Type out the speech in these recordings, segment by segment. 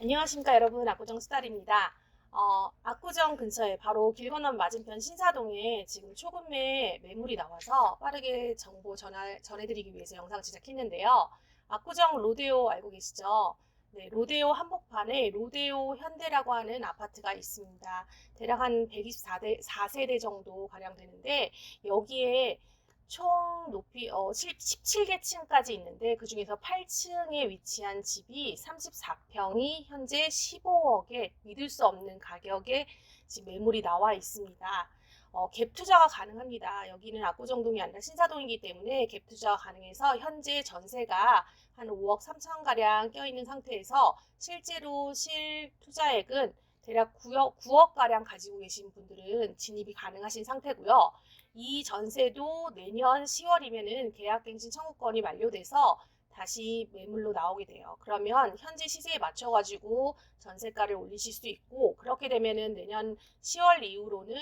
안녕하십니까 여러분 압구정 수달입니다. 어, 압구정 근처에 바로 길 건너 맞은편 신사동에 지금 초급매 매물이 나와서 빠르게 정보 전할, 전해드리기 위해서 영상 제작했는데요. 압구정 로데오 알고 계시죠? 네, 로데오 한복판에 로데오 현대라고 하는 아파트가 있습니다. 대략 한 124대, 4세대 정도 가량 되는데 여기에 총 높이 어, 17개 층까지 있는데 그 중에서 8층에 위치한 집이 34평이 현재 15억에 믿을 수 없는 가격에 지금 매물이 나와 있습니다. 어, 갭 투자가 가능합니다. 여기는 압구정동이 아니라 신사동이기 때문에 갭 투자가 가능해서 현재 전세가 한 5억 3천 가량 껴 있는 상태에서 실제로 실 투자액은 대략 9억, 9억 가량 가지고 계신 분들은 진입이 가능하신 상태고요. 이 전세도 내년 10월이면은 계약갱신 청구권이 만료돼서 다시 매물로 나오게 돼요. 그러면 현재 시세에 맞춰가지고 전세가를 올리실 수 있고 그렇게 되면은 내년 10월 이후로는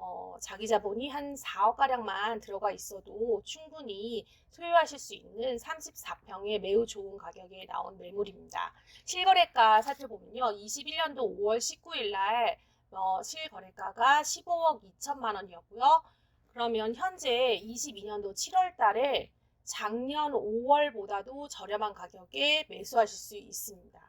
어, 자기 자본이 한 4억 가량만 들어가 있어도 충분히 소유하실 수 있는 34평의 매우 좋은 가격에 나온 매물입니다. 실거래가 살펴보면요. 21년도 5월 19일 날 어, 실거래가가 15억 2천만 원이었고요. 그러면 현재 22년도 7월 달에 작년 5월보다도 저렴한 가격에 매수하실 수 있습니다.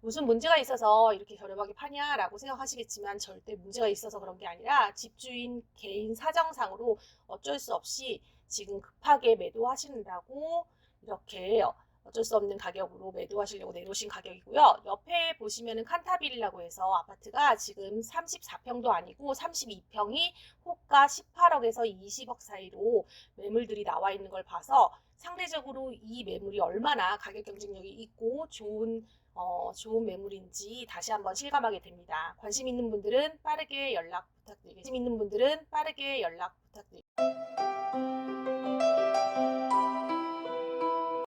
무슨 문제가 있어서 이렇게 저렴하게 파냐라고 생각하시겠지만 절대 문제가 있어서 그런 게 아니라 집주인 개인 사정상으로 어쩔 수 없이 지금 급하게 매도하시느라고 이렇게 어쩔 수 없는 가격으로 매도하시려고 내놓으신 가격이고요. 옆에 보시면은 칸타빌이라고 해서 아파트가 지금 34평도 아니고 32평이 호가 18억에서 20억 사이로 매물들이 나와 있는 걸 봐서 상대적으로 이 매물이 얼마나 가격 경쟁력이 있고 좋은 어, 좋은 매물인지 다시 한번 실감하게 됩니다. 관심 있는 분들은 빠르게 연락 부탁드리겠습니다. 관심 있는 분들은 빠르게 연락 부탁드립니다.